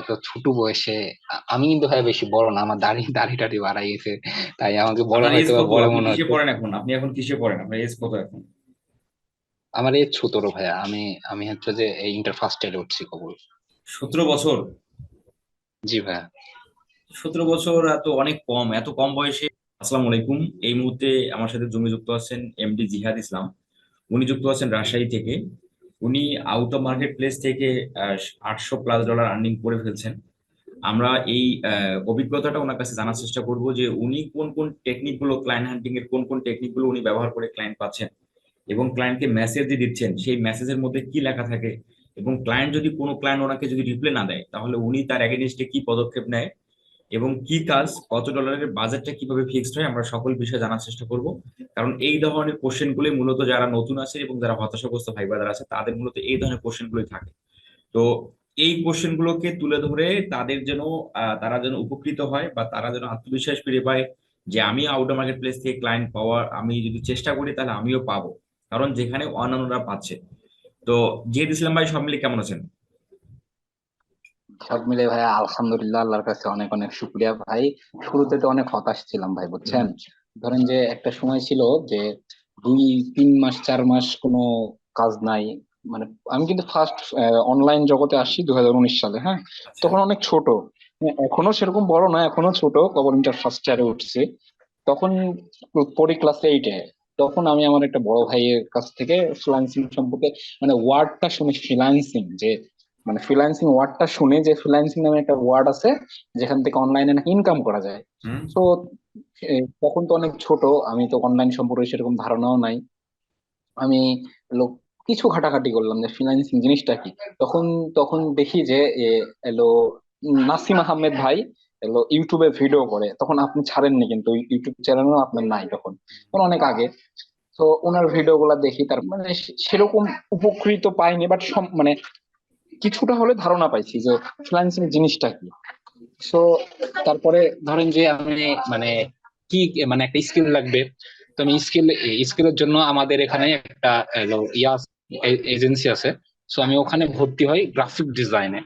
এত ছোট বয়সে আমি কিন্তু ভাই বেশি বড় না আমার দাড়ি দাড়ি টাড়ি বাড়াই গেছে। তাই আমাকে বড় এজ হয়তো বড় আপনি মনে কিসে পড়েন এখন? আপনি এখন কিসে পড়েন? আপনার এজ কত এখন? আমার এই ছোটর ভাইয়া। আমি আমি হচ্ছে যে এই ইন্টার ফার্স্ট ইয়ারে উঠছি কবুল। সতেরো বছর? জি ভাইয়া। সতেরো বছর এত অনেক কম এত কম বয়সে। আসসালামু আলাইকুম। এই মুহূর্তে আমার সাথে জমি যুক্ত আছেন এমডি জিহাদ ইসলাম। উনি যুক্ত আছেন রাজশাহী থেকে। উনি আউট অফ মার্কেট প্লেস থেকে আটশো প্লাস ডলার আর্নিং করে ফেলছেন। আমরা এই অভিজ্ঞতাটা ওনার কাছে জানার চেষ্টা করব যে উনি কোন কোন টেকনিকগুলো ক্লায়েন্ট হান্টিং এর, কোন কোন টেকনিকগুলো উনি ব্যবহার করে ক্লায়েন্ট পাচ্ছেন এবং ক্লায়েন্টকে মেসেজ যে দিচ্ছেন, সেই মেসেজের মধ্যে কি লেখা থাকে এবং ক্লায়েন্ট যদি কোনো ক্লায়েন্ট ওনাকে যদি রিপ্লাই না দেয়, তাহলে উনি তার এগেনস্টে কি পদক্ষেপ নেয়? এবং কি কাজ, কত ডলারের বাজেটটা কীভাবে ফিক্সড হয়, আমরা সকল বিষয়ে জানার চেষ্টা করব। কারণ এই ধরনের কোশ্চেন গুলি মূলত যারা নতুন আছে এবং যারা হতাশাগ্রস্ত ভাই ব্রাদার আছে, তাদের মূলত এই ধরনের কোশ্চেন গুলোই থাকে। তো এই কোশ্চেন গুলোকে তুলে ধরে তাদের যেন তারা যেন উপকৃত হয় বা তারা যেন আত্মবিশ্বাস ফিরে পায় যে আমি আউট মার্কেট প্লেস থেকে ক্লায়েন্ট পাওয়ার, আমি যদি চেষ্টা করি তাহলে আমিও পাবো। কারণ যেখানে অন্যান্যরা পাচ্ছে। তো জিয়াদ ইসলাম ভাই, সব মিলে কেমন আছেন? সব মিলে ভাই আলহামদুলিল্লাহ আল্লাহর কাছে অনেক অনেক শুক্রিয়া ভাই। শুরুতে তো অনেক হতাশ ছিলাম ভাই বুঝছেন? ধরেন যে একটা সময় ছিল যে দুই তিন মাস চার মাস কোনো কাজ নাই। মানে আমি কিন্তু ফার্স্ট অনলাইন জগতে আসি দুই হাজার উনিশ সালে হ্যাঁ? তখন অনেক ছোট। হ্যাঁ, এখনও সেরকম বড় না এখনও ছোট। কবর ইন্টার ফার্স্ট ইয়ারে উঠছে। তখন পড়ি ক্লাস এইটে তখন আমি আমার একটা বড় ভাইয়ের কাছ থেকে ফ্রিল্যান্সিং সম্পর্কে মানে ওয়ার্ডটা শুনে ফ্রিল্যান্সিং যে মানে ফ্রিল্যান্সিং ওয়ার্ডটা শুনে যে ফ্রিল্যান্সিং নামে একটা ওয়ার্ড আছে যেখান থেকে অনলাইনে নাকি ইনকাম করা যায়। তো তখন তো অনেক ছোট আমি তো অনলাইন সম্পর্কে সেরকম ধারণাও নাই। আমি লোক কিছু ঘাটাঘাটি করলাম যে ফ্রিল্যান্সিং জিনিসটা কি? তখন তখন দেখি যে এলো নাসিম আহমেদ ভাই এলো ইউটিউবে ভিডিও করে। তখন আপনি ছাড়েননি কিন্তু ইউটিউব চ্যানেলও আপনার নাই তখন। তখন অনেক আগে। তো ওনার ভিডিও গুলা দেখি তার মানে সেরকম উপকৃত পাইনি বাট মানে কিছুটা হলে ধারণা পাইছি যে ফ্রিল্যান্সিং জিনিসটা কি। সো তারপরে ধরেন যে আমি মানে কি মানে একটা স্কিল লাগবে। তো আমি স্কিল স্কিলের জন্য আমাদের এখানে একটা ইয়া এজেন্সি আছে। সো আমি ওখানে ভর্তি হই গ্রাফিক ডিজাইনে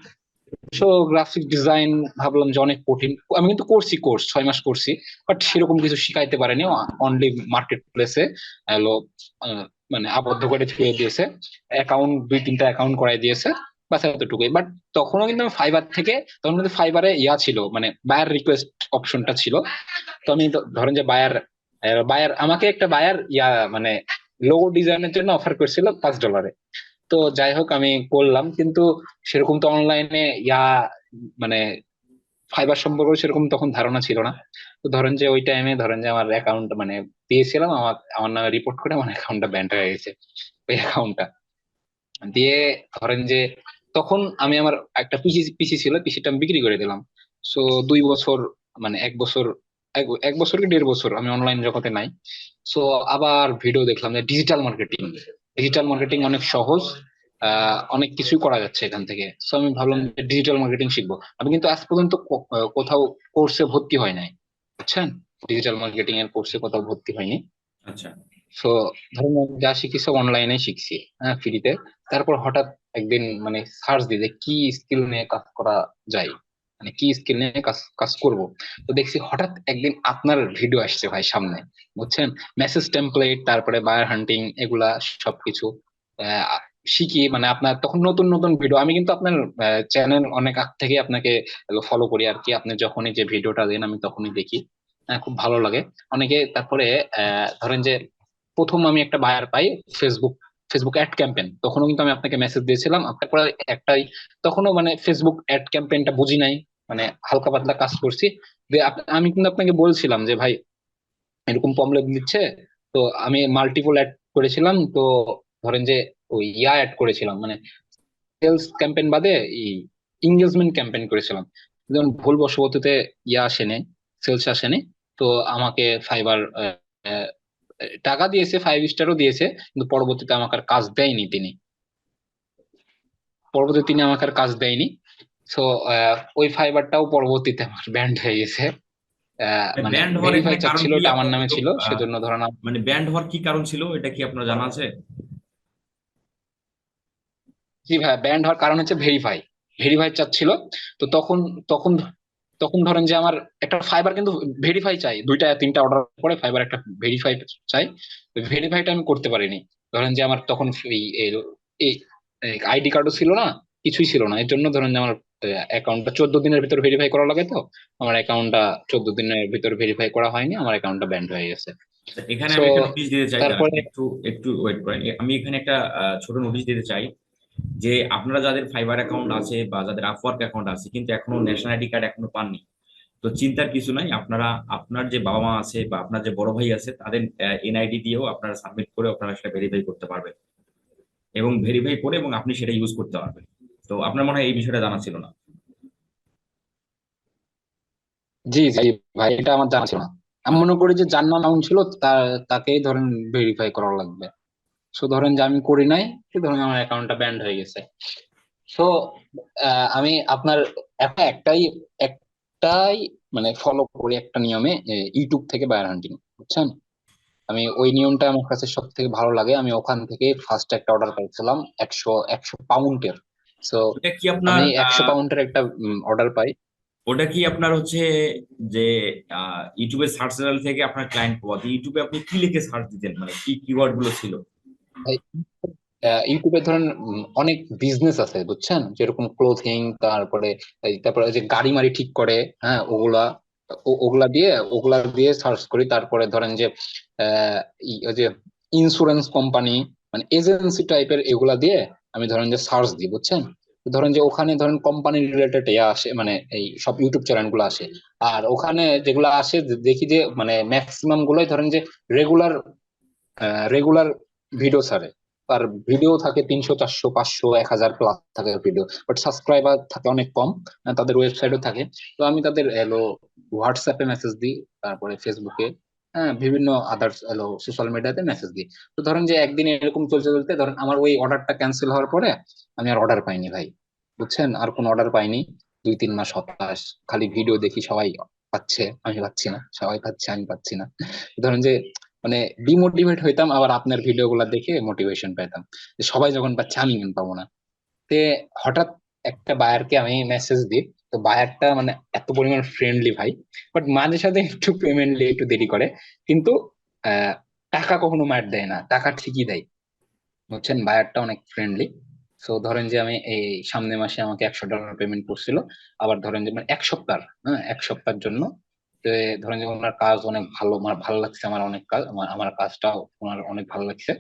সো গ্রাফিক ডিজাইন ভাবলাম যে অনেক কঠিন। আমি কিন্তু করছি কোর্স ছয় মাস করছি বাট সেরকম কিছু শিখাইতে পারেনি। অনলি মার্কেট প্লেসে মানে আবদ্ধ করে থুয়ে দিয়েছে। অ্যাকাউন্ট দুই তিনটা অ্যাকাউন্ট করাই দিয়েছে। বাস এতটুকুই। বাট তখনও কিন্তু আমি ফাইবার থেকে, তখন কিন্তু ফাইবারে ইয়া ছিল মানে বায়ার রিকোয়েস্ট অপশনটা ছিল। তো আমি ধরেন যে বায়ার বায়ার আমাকে একটা বায়ার ইয়া মানে লোগো ডিজাইনের জন্য অফার করেছিল পাঁচ ডলারে তো যাই হোক, আমি করলাম, কিন্তু সেরকম তো অনলাইনে ইয়া মানে ফাইবার সম্পর্কে সেরকম তখন ধারণা ছিল না। তো ধরেন যে ওই টাইমে ধরেন যে আমার অ্যাকাউন্ট মানে দিয়েছিলাম আমার আমার নামে রিপোর্ট করে আমার অ্যাকাউন্টটা ব্যান্ড হয়ে গেছে, ওই অ্যাকাউন্টটা দিয়ে ধরেন যে তখন আমি আমার একটা পিসি পিসি ছিল পিসিটা আমি বিক্রি করে দিলাম। সো দুই বছর মানে এক বছর এক বছর কি দেড় বছর আমি অনলাইন জগতে নাই। সো আবার ভিডিও দেখলাম যে ডিজিটাল মার্কেটিং ডিজিটাল মার্কেটিং অনেক সহজ অনেক কিছুই করা যাচ্ছে এখান থেকে। সো আমি ভাবলাম যে ডিজিটাল মার্কেটিং শিখব। আমি কিন্তু আজ পর্যন্ত কোথাও কোর্সে ভর্তি হয় নাই। বুঝছেন? ডিজিটাল মার্কেটিং এর কোর্সে কোথাও ভর্তি হয়নি। আচ্ছা। সো ধরুন আমি যা শিখি সব অনলাইনে শিখছি হ্যাঁ ফ্রিতে তারপর হঠাৎ একদিন মানে সার্চ দিই যে কি স্কিল নিয়ে কাজ করা যায় মানে কি স্কিল নিয়ে কাজ কাজ করব। তো দেখছি হঠাৎ একদিন আপনার ভিডিও আসছে ভাই সামনে বুঝছেন? মেসেজ টেমপ্লেট তারপরে বায়ার হান্টিং এগুলা সবকিছু। শিখি মানে আপনার তখন নতুন নতুন ভিডিও আমি কিন্তু আপনার চ্যানেল অনেক আগ থেকে আপনাকে ফলো করি আর কি। আপনি যখনই যে ভিডিওটা দেন আমি তখনই দেখি। হ্যাঁ, খুব ভালো লাগে। অনেকে তারপরে ধরেন যে প্রথম আমি একটা বায়ার পাই ফেসবুক ফেসবুক অ্যাড ক্যাম্পেন তখনও কিন্তু আমি আপনাকে মেসেজ দিয়েছিলাম। আপনার পরে একটাই, তখনও মানে ফেসবুক অ্যাড ক্যাম্পেনটা বুঝি নাই মানে হালকা পাতলা কাজ করছি। যে আমি কিন্তু আপনাকে বলছিলাম যে, ভাই, এরকম প্রবলেম দিচ্ছে, তো আমি মাল্টিপল অ্যাড করেছিলাম, তো ধরেন যে, ওই ইয়া অ্যাড করেছিলাম মানে সেলস ক্যাম্পেন বাদে এঙ্গেজমেন্ট ক্যাম্পেন করেছিলাম। যেমন ভুল বশবর্তীতে ইয়া আসেনি সেলস আসেনি, তো আমাকে ফাইবার টাকা দিয়েছে ফাইভ স্টারও দিয়েছে কিন্তু পরবর্তীতে আমাকে আর কাজ দেয়নি তিনি। পরবর্তীতে তিনি আমাকে আর কাজ দেয়নি। সো ওই ফাইবারটাও পরবর্তীতে আমার ব্যান্ড হয়ে গেছে। আহ, মানে ব্যান্ড হওয়ার কারণ চাচ্ছিল আমার নামে ছিল সেজন্য ধরেন মানে ব্যান্ড হওয়ার কি কারণ ছিল এটা কি আপনার জানা আছে? জি ভাই ব্যান্ড হওয়ার কারণ হচ্ছে ভেরিফাই ভেরিফাই চাচ্ছিল তো তখন তখন তখন ধরেন যে আমার একটা ফাইবার কিন্তু ভেরিফাই চাই দুইটা তিনটা অর্ডার করে ফাইবার একটা ভেরিফাই চাই ভেরিফাইটা আমি করতে পারিনি। ধরেন যে আমার তখন আইডি কার্ডও ছিল না কিছুই ছিল না। এর জন্য ধরেন যে আমার অ্যাকাউন্টটা চোদ্দ দিনের ভিতর ভেরিফাই করা লাগে তো? আমার অ্যাকাউন্টটা চোদ্দ দিনের ভিতর ভেরিফাই করা হয়নি আমার অ্যাকাউন্টটা ব্যান্ড হয়ে গেছে। এখানে আমি একটা নোটিশ দিতে চাই তারপরে- একটু একটু ওয়েট করেন। আমি এখানে একটা ছোট নোটিশ দিতে চাই। যে আপনারা যাদের ফাইবার অ্যাকাউন্ট আছে বা যাদের আপওয়ার্ক অ্যাকাউন্ট আছে, কিন্তু এখনও ন্যাশনাল আইডি কার্ড এখনও পাননি। তো চিন্তার কিছু নাই, আপনারা, আপনার যে বাবা মা আছে বা আপনার যে বড় ভাই আছে, তাদের এনআইডি দিয়েও আপনারা সাবমিট করে আপনারা সেটা ভেরিফাই করতে পারবেন। এবং ভেরিফাই করে এবং আপনি সেটা ইউজ করতে পারবেন। তো আপনার মনে হয় এই বিষয়টা জানা ছিল না? জি জি, ভাই, এটা আমার জানা ছিল না। আমি মনে করি যে যার নাম ছিল, তার, তাকেই ধরেন ভেরিফাই করা লাগবে। সো ধরেন যে আমি করি নাই ধরেন আমার অ্যাকাউন্টটা ব্যান্ড হয়ে গেছে। সো আমি আপনার একটাই একটাই মানে ফলো করি একটা নিয়মে ইউটিউব থেকে বায়ার হান্টিং বুঝছেন? আমি ওই নিয়মটা আমার কাছে সব থেকে ভালো লাগে। আমি ওখান থেকে ফার্স্ট একটা অর্ডার করেছিলাম একশো একশো পাউন্ডের। সো কি আপনার আমি একশো পাউন্ডের একটা অর্ডার পাই। ওটা কি আপনার হচ্ছে যে ইউটিউবের সার্চ রেজাল্ট থেকে আপনার ক্লায়েন্ট পাওয়া? ইউটিউবে আপনি কি লিখে সার্চ দিতেন? মানে কি কিওয়ার্ডগুলো ছিল? ইউটিউবে ধরেন অনেক বিজনেস আছে, বুঝছেন? যেরকম ক্লোথিং তারপরে তারপরে যে গাড়ি মাড়ি ঠিক করে হ্যাঁ ওগুলা ওগুলা দিয়ে ওগুলা দিয়ে সার্চ করি। তারপরে ধরেন যে যে ইন্স্যুরেন্স কোম্পানি মানে এজেন্সি টাইপের এগুলা দিয়ে আমি ধরেন যে সার্চ দিই, বুঝছেন? ধরেন যে ওখানে ধরেন কোম্পানি রিলেটেড ইয়ে আসে মানে এই সব ইউটিউব চ্যানেলগুলো আসে। আর ওখানে যেগুলো আসে দেখি যে মানে ম্যাক্সিমাম গুলোই ধরেন যে রেগুলার রেগুলার ভিডিও ছাড়ে। আর ভিডিও থাকে তিনশো, চারশো, পাঁচশো, এক হাজার প্লাস থাকে ভিডিও। বাট সাবস্ক্রাইবার থাকে অনেক কম তাদের ওয়েবসাইটও থাকে। তো আমি তাদের এলো হোয়াটসঅ্যাপে মেসেজ দিই, তারপরে ফেসবুকে হ্যাঁ বিভিন্ন আদার্স এলো সোশ্যাল মিডিয়াতে মেসেজ দিই। তো ধরেন যে একদিন এরকম চলতে চলতে ধরেন আমার ওই অর্ডারটা ক্যান্সেল হওয়ার পরে আমি আর অর্ডার পাইনি ভাই। বুঝছেন? আর কোনো অর্ডার পাইনি। দুই, তিন মাস হতাশ। খালি ভিডিও দেখি সবাই পাচ্ছে, আমি পাচ্ছি না। সবাই পাচ্ছে, আমি পাচ্ছি না। ধরেন যে মানে ডিমোটিভেট হইতাম, আবার আপনার ভিডিও গুলা দেখে মোটিভেশন পেতাম সবাই যখন পাচ্ছে, আমি কেন পাবো না। তে হঠাৎ একটা বায়ারকে আমি মেসেজ দিই, তো বায়ারটা মানে এত পরিমাণ ফ্রেন্ডলি ভাই বাট মাঝে সাথে একটু পেমেন্ট একটু দেরি করে। কিন্তু টাকা কখনো মার দেয় না, টাকা ঠিকই দেয়। বুঝছেন? বায়ারটা অনেক ফ্রেন্ডলি সো ধরেন যে আমি এই সামনের মাসে আমাকে একশো ডলার পেমেন্ট করছিল, আবার ধরেন যে মানে এক সপ্তাহ হ্যাঁ এক সপ্তাহের জন্য তো ধরেন যে ওনার কাজ অনেক ভালো আমার ভালো লাগছে আমার অনেক কাজ আমার কাজটাও ওনার অনেক ভালো লাগছে।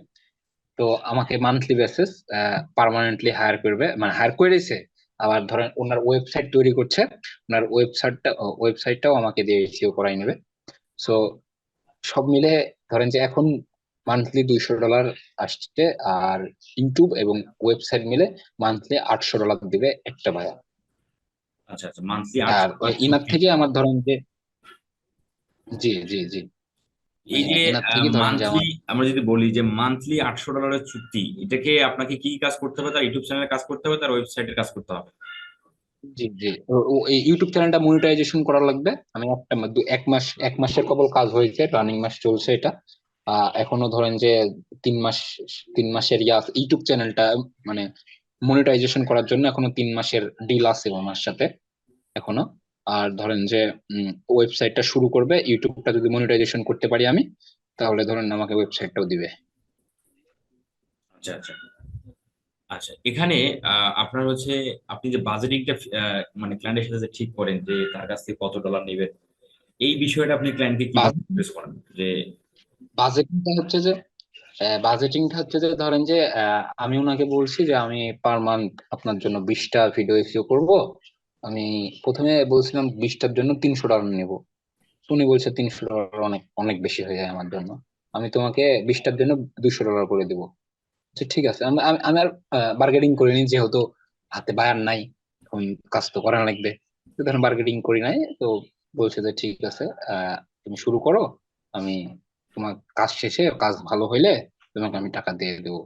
তো আমাকে মান্থলি বেসিস পার্মানেন্টলি হায়ার করবে মানে হায়ার করেছে আবার ধরেন ওনার ওয়েবসাইট তৈরি করছে ওনার ওয়েবসাইটটা ওয়েবসাইটটাও আমাকে দিয়ে এসিও করাই নেবে। সো সব মিলে ধরেন যে এখন মান্থলি দুইশো ডলার আসছে আর ইউটিউব এবং ওয়েবসাইট মিলে মান্থলি আটশো ডলার দিবে একটা ভাইয়া। আচ্ছা আচ্ছা মান্থলি আর ইনার থেকে আমার ধরেন যে জি জি জি। এই যে ধরেন যে মান্থলি আমরা যদি বলি যে মান্থলি আটশো ডলারের চুক্তি এটাকে আপনাকে কি কাজ করতে হবে? তার ইউটিউব চ্যানেলে কাজ করতে হবে তার ওয়েবসাইটের কাজ করতে হবে? জি জি। এই ইউটিউব চ্যানেলটা মনিটাইজেশন করা লাগবে। আমি একটা এক মাস এক মাসের কেবল কাজ হয়েছে রানিং মাস চলছে এটা। এখনও ধরেন যে তিন মাস তিন মাসের ইয়া। ইউটিউব চ্যানেলটা মানে মনিটাইজেশন করার জন্য এখনও তিন মাসের ডিল আছে ওনার সাথে এখনও। আর ধরেন যে ওয়েবসাইটটা শুরু করবে ইউটিউবটা যদি মনিটাইজেশন করতে পারি আমি তাহলে ধরেন আমাকে ওয়েবসাইটটাও দিবে। আচ্ছা আচ্ছা। আচ্ছা এখানে আপনার হচ্ছে আপনি যে বাজেটিংটা মানে ক্লায়েন্টের সাথে যে ঠিক করেন যে তার কাছ থেকে কত ডলার নেবেন এই বিষয়টা আপনি ক্লায়েন্টকে বাজেট জিজ্ঞেস করেন? যে বাজেটিংটা হচ্ছে যে বাজেটিংটা হচ্ছে যে ধরেন যে আমি ওনাকে বলছি যে আমি পার মান্থ আপনার জন্য বিশটা ভিডিও এসিও করব আমি প্রথমে বলছিলাম বিশটার জন্য তিনশো ডলার নেব। উনি বলছে তিনশো ডলার অনেক অনেক বেশি হয়ে যায় আমার জন্য। আমি তোমাকে বিশটার জন্য দুশো ডলার করে দিব। আচ্ছা ঠিক আছে। আমি আর বার্গেটিং করিনি, যেহেতু হাতে বায়ার নাই কাজ তো করা লাগবে। ধরেন বার্গেটিং করি নাই, তো বলছে যে ঠিক আছে তুমি শুরু করো। আমি তোমার কাজ শেষে, কাজ ভালো হইলে তোমাকে আমি টাকা দিয়ে দেবো।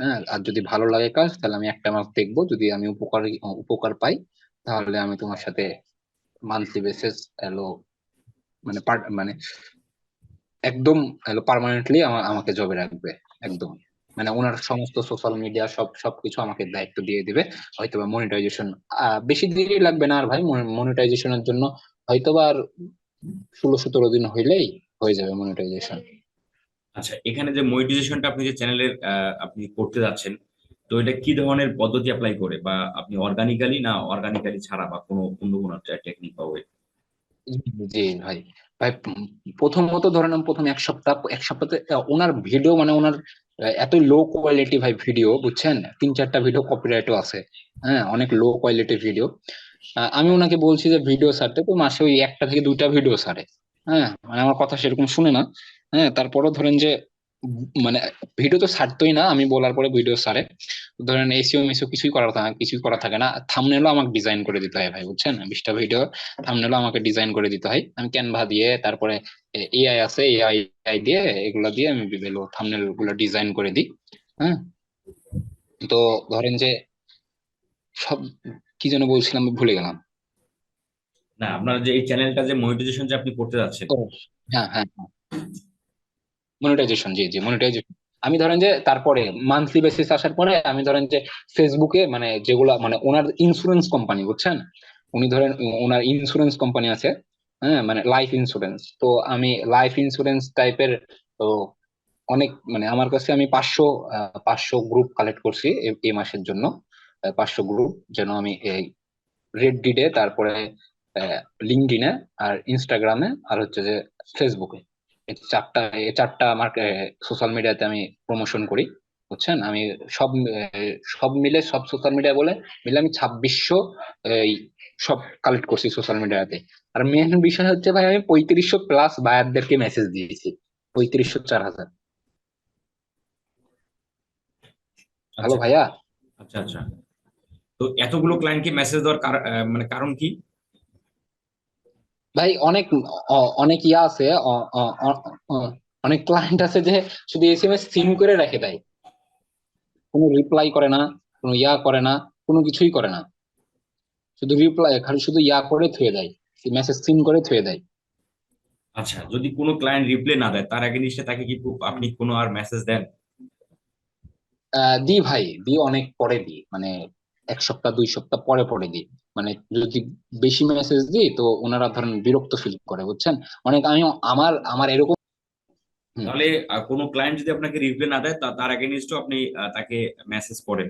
হ্যাঁ আর যদি ভালো লাগে কাজ, তাহলে আমি একটা মাস দেখব। যদি আমি উপকার উপকার পাই তাহলে আমি তোমার সাথে মান্থলি বেসিস এলো মানে মানে একদম এলো পার্মানেন্টলি আমাকে জবে রাখবে, একদম। মানে ওনার সমস্ত সোশ্যাল মিডিয়া সব সবকিছু আমাকে দায়িত্ব দিয়ে দিবে হয়তো বা মনিটাইজেশন বেশি দেরি লাগবে না আর ভাই মনিটাইজেশনের জন্য হয়তো বা আর ষোলো সতেরো দিন হইলেই হয়ে যাবে মনিটাইজেশন আচ্ছা এখানে যে মনিটাইজেশনটা আপনি যে চ্যানেলের আপনি করতে যাচ্ছেন তো এটা কি ধরনের পদ্ধতি অ্যাপ্লাই করে? বা আপনি অর্গানিক্যালি না অর্গানিক্যালি ছাড়া বা কোনো অন্য কোনো টেকনিক বা? জি, ভাই। ভাই, প্রথমত ধরে নাম প্রথম এক সপ্তাহ, এক সপ্তাহে ওনার ভিডিও মানে ওনার এত লো কোয়ালিটি ভাই ভিডিও বুঝছেন? তিন চারটা ভিডিও কপিরাইটও আছে। হ্যাঁ অনেক লো কোয়ালিটি ভিডিও আমি ওনাকে বলছি যে ভিডিও সারতে তো মাসে ওই একটা থেকে দুইটা ভিডিও সারে হ্যাঁ মানে আমার কথা সেরকম শুনে না। হ্যাঁ তারপরও ধরেন যে মানে ভিডিও তো ছাড়তোই না আমি বলার পরে ভিডিও ছাড়ে। ধরেন এসিও মিসিও কিছুই করা থাকে কিছুই করা থাকে না। থামনেলও আমাকে ডিজাইন করে দিতে হয় ভাই বুঝছেন? বিশটা ভিডিও থামনেলও আমাকে ডিজাইন করে দিতে হয়। আমি ক্যানভা দিয়ে তারপরে এআই আছে এআই দিয়ে এগুলা দিয়ে আমি বিভিন্ন থামনেলগুলো ডিজাইন করে দিই হ্যাঁ? তো ধরেন যে সব কি যেন বলছিলাম ভুলে গেলাম। না আপনার যে এই চ্যানেলটা যে মনিটাইজেশন যে আপনি করতে যাচ্ছেন। হ্যাঁ হ্যাঁ। মনিটাইজেশন জি জি মনিটাইজেশন আমি ধরেন যে তারপরে মান্থলি বেসিস আসার পরে আমি ধরেন যে ফেসবুকে মানে যেগুলা মানে ওনার ইন্স্যুরেন্স কোম্পানি বুঝছেন? উনি ধরেন ওনার ইন্স্যুরেন্স কোম্পানি আছে হ্যাঁ মানে লাইফ ইন্স্যুরেন্স তো আমি লাইফ ইন্স্যুরেন্স টাইপের তো অনেক মানে আমার কাছে আমি পাঁচশো পাঁচশো গ্রুপ কালেক্ট করছি এই মাসের জন্য পাঁচশো গ্রুপ যেন আমি এই রেডডিডে তারপরে লিঙ্কডিনে আর ইনস্টাগ্রামে আর হচ্ছে যে ফেসবুকে এই চারটা এই চারটা আমার সোশ্যাল মিডিয়াতে আমি প্রমোশন করি বুঝছেন? আমি সব সব মিলে সব সোশ্যাল মিডিয়া বলে মিলে আমি ছাব্বিশশো এই সব কালেক্ট করছি সোশ্যাল মিডিয়াতে আর মেন বিষয় হচ্ছে ভাই আমি পঁয়ত্রিশশো প্লাস বায়ারদেরকে মেসেজ দিয়েছি। পঁয়ত্রিশশো চার হাজার হ্যালো আচ্ছা। ভাইয়া? আচ্ছা আচ্ছা। তো এতগুলো ক্লায়েন্টকে মেসেজ দেওয়ার মানে কারণ কি? ভাই অনেক অনেক ইয়া আছে অনেক ক্লায়েন্ট আছে যে শুধু এসএমএস সিন করে রেখে দেয় কোনো রিপ্লাই করে না কোনো ইয়া করে না কোনো কিছুই করে না। শুধু রিপ্লাই খালি শুধু ইয়া করে থুয়ে দেয় মেসেজ সিম করে থুয়ে দেয়। আচ্ছা যদি কোনো ক্লায়েন্ট রিপ্লাই না দেয় তার আগে নিশ্চয় তাকে কি আপনি কোনো আর মেসেজ দেন? দি ভাই দি অনেক পরে দিই মানে এক সপ্তাহ দুই সপ্তাহ পরে পরে দিই মানে যদি বেশি মেসেজ দিই তো ওনারা ধরেন বিরক্ত ফিল করে বুঝছেন? অনেক আমি আমার আমার এরকম তাহলে কোনো ক্লায়েন্ট যদি আপনাকে রিপ্লাই না দেয় তা- তার নিশ্চয় আপনি তাকে মেসেজ করেন।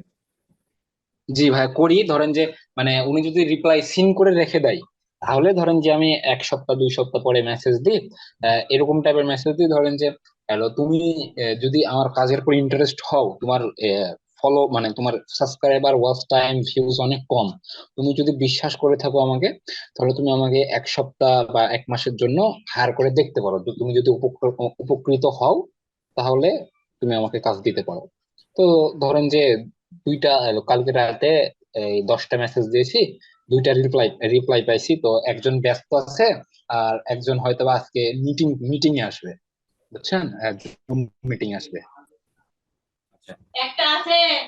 জি ভাই করি। ধরেন যে মানে উনি যদি রিপ্লাই সিন করে রেখে দেয় তাহলে ধরেন যে আমি এক সপ্তাহ দুই সপ্তাহ পরে মেসেজ দিই এরকম টাইপের মেসেজ দিই ধরেন যে হ্যালো তুমি যদি আমার কাজের উপর ইন্টারেস্ট হও তোমার ফলো মানে তোমার সাবস্ক্রাইবার ওয়াচ টাইম ভিউজ অনেক কম। তুমি যদি বিশ্বাস করে থাকো আমাকে, তাহলে তুমি আমাকে এক সপ্তাহ বা এক মাসের জন্য হায়ার করে দেখতে পারো। তুমি যদি উপকৃত হও, তাহলে তুমি আমাকে কাজ দিতে পারো। তো ধরেন যে দুইটা, কালকে রাতে এই দশটা মেসেজ দিয়েছি, দুইটা রিপ্লাই রিপ্লাই পাইছি। তো একজন ব্যস্ত আছে আর একজন হয়তো আজকে মিটিং মিটিং এ আসবে। বুঝছেন? মিটিং আসবে।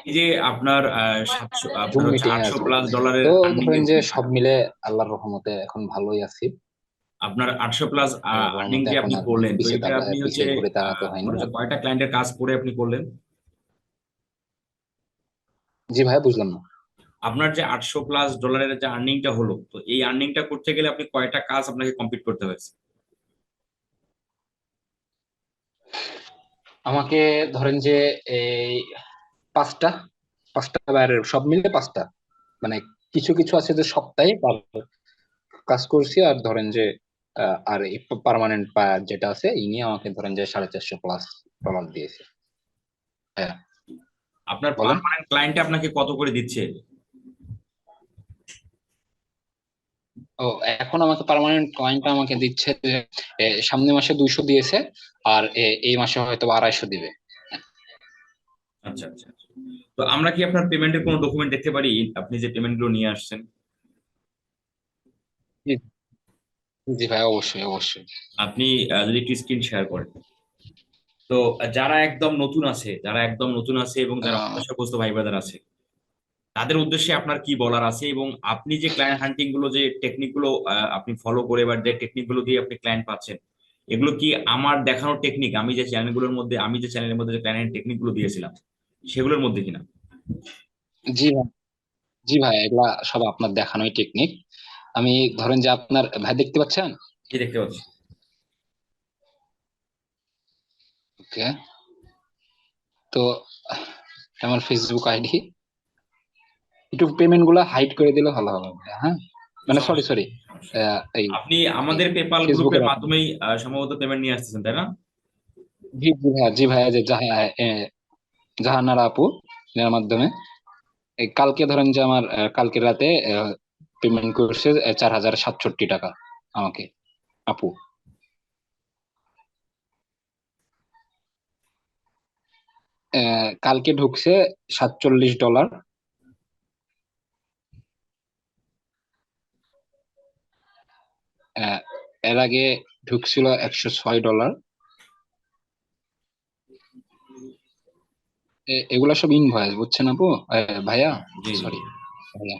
এই যে আপনার আটশো প্লাস ডলারের ধরেন যে সব মিলে আল্লাহর রহমতে এখন ভালোই আছি। আপনার আটশো প্লাস আর্নিং যে আপনি করলেন আপনি হচ্ছে কয়টা ক্লায়েন্টের কাজ করে আপনি করলেন? জি ভাই বুঝলাম না। আপনার যে আটশো প্লাস ডলারের যে আর্নিংটা হলো তো এই আর্নিংটা করতে গেলে আপনি কয়টা কাজ আপনাকে কমপ্লিট করতে হয়েছে? আমাকে ধরেন যে এই পাঁচটা পাঁচটা বাইরের সব মিলে পাঁচটা। মানে কিছু কিছু আছে যে সপ্তাহে কাজ করছি আর ধরেন যে আর পার্মানেন্ট যেটা আছে এই নিয়ে আমাকে ধরেন যে সাড়ে চারশো প্লাস ডলার দিয়েছে। হ্যাঁ। আপনার। পার্মানেন্ট ক্লায়েন্ট আপনাকে কত করে দিচ্ছে? ও এখন আমাকে পার্মানেন্ট ক্লায়েন্ট আমাকে দিচ্ছে যে সামনে মাসে দুইশো দিয়েছে আর এই মাসে হয়তো আড়াইশো দিবে। আচ্ছা আচ্ছা আচ্ছা। তো আমরা কি আপনার পেমেন্টের কোনো ডকুমেন্ট দেখতে পারি? আপনি যে পেমেন্টগুলো নিয়ে আসছেন। জি ভাই অবশ্যই অবশ্যই। আপনি যদি একটু স্ক্রিন শেয়ার করেন। তো যারা একদম নতুন আছে যারা একদম নতুন আছে এবং যারা আহ। হতাশাগ্রস্ত ভাই ব্রাদার আছে তাদের উদ্দেশ্যে আপনার কি বলার আছে? এবং আপনি যে ক্লায়েন্ট হান্টিংগুলো যে টেকনিকগুলো আপনি ফলো করে বা যে টেকনিকগুলো দিয়ে আপনি ক্লায়েন্ট পাচ্ছেন এগুলো কি আমার দেখানোর টেকনিক আমি যে চ্যানেলগুলোর মধ্যে আমি যে চ্যানেলের মধ্যে যে প্ল্যানের টেকনিকগুলো দিয়েছিলাম সেগুলোর মধ্যে কিনা? জি ভাই। জি ভাই এগুলা সব আপনার দেখানোই টেকনিক আমি ধরেন যে আপনার ভাই দেখতে পাচ্ছেন? কি দেখতে পাচ্ছি। ওকে। তো আমার ফেসবুক আইডি একটু পেমেন্টগুলা হাইড করে দিলে ভালো হবে হ্যাঁ? মানে সরি সরি আপনি আমাদের পেপাল গ্রুপের মাধ্যমেই সম্ভবত পেমেন্ট নিয়ে আসতেছেন তাই না? জি জি ভাইয়া জি ভাইয়া যে জাহানারা আপু যার মাধ্যমে। কালকে ধরেন যে আমার কালকে রাতে পেমেন্ট করছে চার হাজার সাতষট্টি টাকা আমাকে আপু। কালকে ঢুকছে সাতচল্লিশ ডলার। এর আগে ঢুকছিল একশো ছয় ডলার। এ- এগুলা সব ইনভয়েস বুঝছেন আপু? ভাইয়া? সরি ভাইয়া।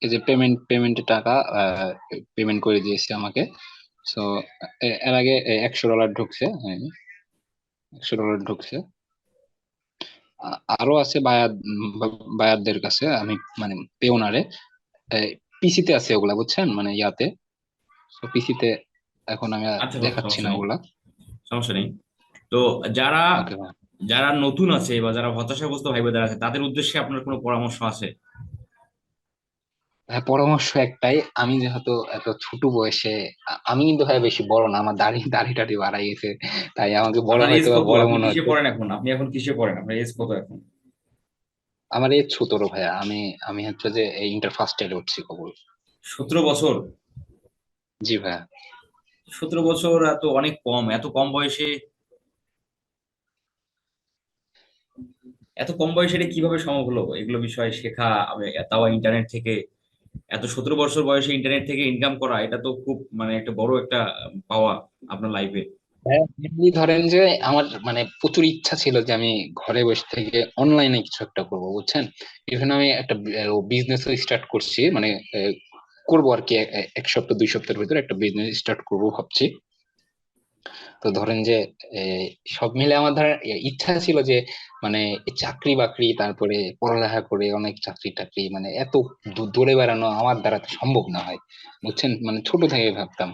এই যে পেমেন্ট পেমেন্টের টাকা পেমেন্ট করে দিয়েছে আমাকে। সো এর আগে একশো ডলার ঢুকছে একশো ডলার ঢুকছে। আরও আছে বায়াত বায়াতদের কাছে আমি মানে পেওনারে পিসিতে আছে ওগুলা বুঝছেন? মানে ইয়াতে। পিসিতে এখন আমি আচ্ছা, দেখাচ্ছি না ওগুলা। সমস্যা নেই। তো যারা যারা নতুন আছে বা যারা হতাশাগ্রস্ত ভাই বোনেরা আছে তাদের উদ্দেশ্যে আপনার কোনো পরামর্শ আছে? হ্যাঁ পরামর্শ একটাই। আমি যেহেতু এত ছোট বয়সে আমি কিন্তু ভাই বেশি বড় না আমার দাড়ি দাড়ি টাড়ি বাড়াই গেছে। তাই আমাকে বড় হয়তো বড় মনে হচ্ছে। পড়েন এখন? আপনি এখন কিসে পড়েন? আপনার এজ কত এখন? আমার এই ছোটর ভাইয়া আমি আমি হচ্ছে যে ইন্টার ফার্স্ট ইয়ারে উঠছি কবুল। সতেরো বছর? জি ভাইয়া। সতেরো বছর এত অনেক কম এত কম বয়সে? এত কম বয়সে এটা কীভাবে সম্ভব হলো? এগুলো বিষয়ে শেখা তাও ইন্টারনেট থেকে। এত সতেরো বছর বয়সে ইন্টারনেট থেকে ইনকাম করা এটা তো খুব মানে একটা বড় একটা পাওয়া আপনার লাইফে এমনি ধরেন যে আমার মানে প্রচুর ইচ্ছা ছিল যে আমি ঘরে বসে থেকে অনলাইনে কিছু একটা করব, বুঝছেন? ইভেন আমি একটা বিজনেস স্টার্ট করছি মানে করব আর কি এক সপ্তাহ, দুই সপ্তাহের ভিতরে একটা বিজনেস স্টার্ট করব ভাবছি। তো ধরেন যে সব মিলে আমার ধর ইচ্ছা ছিল যে মানে চাকরি বাকরি, তারপরে পড়ালেখা করে অনেক চাকরি টাকরি মানে এত দূরে বেড়ানো আমার দ্বারা সম্ভব না হয়, বুঝছেন? মানে ছোট থেকে ভাবতাম।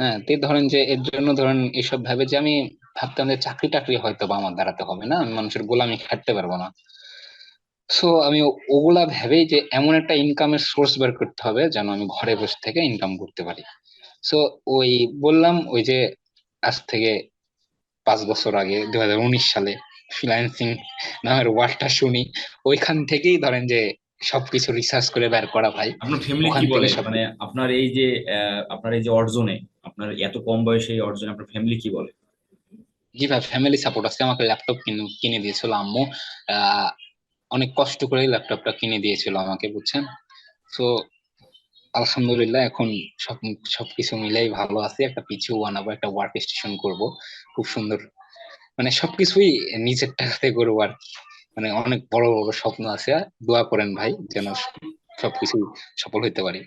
হ্যাঁ তে ধরেন যে এর জন্য ধরেন এসব ভাবে যে আমি ভাবতাম যে চাকরি টাকরি হয়তো বা আমার দাঁড়াতে হবে না, আমি মানুষের গোলামি খাটতে পারব না। সো আমি ওগুলা ভেবেই যে এমন একটা ইনকামের সোর্স বের করতে হবে যেন আমি ঘরে বসে থেকে ইনকাম করতে পারি। সো ওই বললাম ওই যে আজ থেকে পাঁচ বছর আগে দুই হাজার উনিশ সালে ফ্রিল্যান্সিং নামের ওয়ার্ডটা শুনি, ওইখান থেকেই ধরেন যে সবকিছু রিসার্চ করে বের করা ভাই। আপনার ফ্যামিলি কি বলে? মানে আপনার এই যে আপনার এই যে অর্জনে আপনার এত কম বয়সে এই অর্জনে আপনার ফ্যামিলি কি বলে? জি ভাই ফ্যামিলি সাপোর্ট আছে। আমাকে ল্যাপটপ কিনে কিনে দিয়েছিল আম্মু। অনেক কষ্ট করে ল্যাপটপটা কিনে দিয়েছিল আমাকে বুঝছেন? তো আলহামদুলিল্লাহ এখন সব সবকিছু মিলেই ভালো আছে। একটা পিছু বানাবো একটা ওয়ার্ক স্টেশন করব। খুব সুন্দর। মানে সবকিছুই নিজের টাকাতে করব আর কি। মানে অনেক বড় বড় স্বপ্ন আছে। দোয়া করেন ভাই যেন সবকিছু সফল হইতে পারি।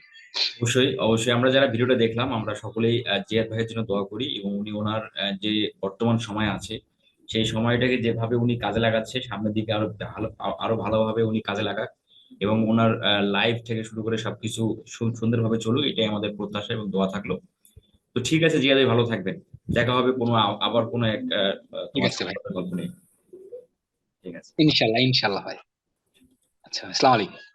অবশ্যই অবশ্যই। আমরা যারা ভিডিওটা দেখলাম আমরা সকলেই জিয়াদ ভাইয়ের জন্য দোয়া করি এবং উনি ওনার যে বর্তমান সময় আছে সেই সময়টাকে যেভাবে উনি কাজে লাগাচ্ছে সামনের দিকে আরও আরও ভালোভাবে উনি কাজে লাগাক এবং ওনার লাইফ থেকে শুরু করে সবকিছু সুন্দরভাবে চলুক এটাই আমাদের প্রত্যাশা এবং দোয়া থাকল। তো ঠিক আছে জিয়াদ ভাই ভালো থাকবেন। দেখা হবে কোনো আবার কোনো এক আহ, আহ, ঠিক আছে ভাই। গল্প নিয়ে। ঠিক আছে। ইনশাল্লাহ ইনশাল্লাহ ভাই। আচ্ছা আসসালামু আলাইকুম।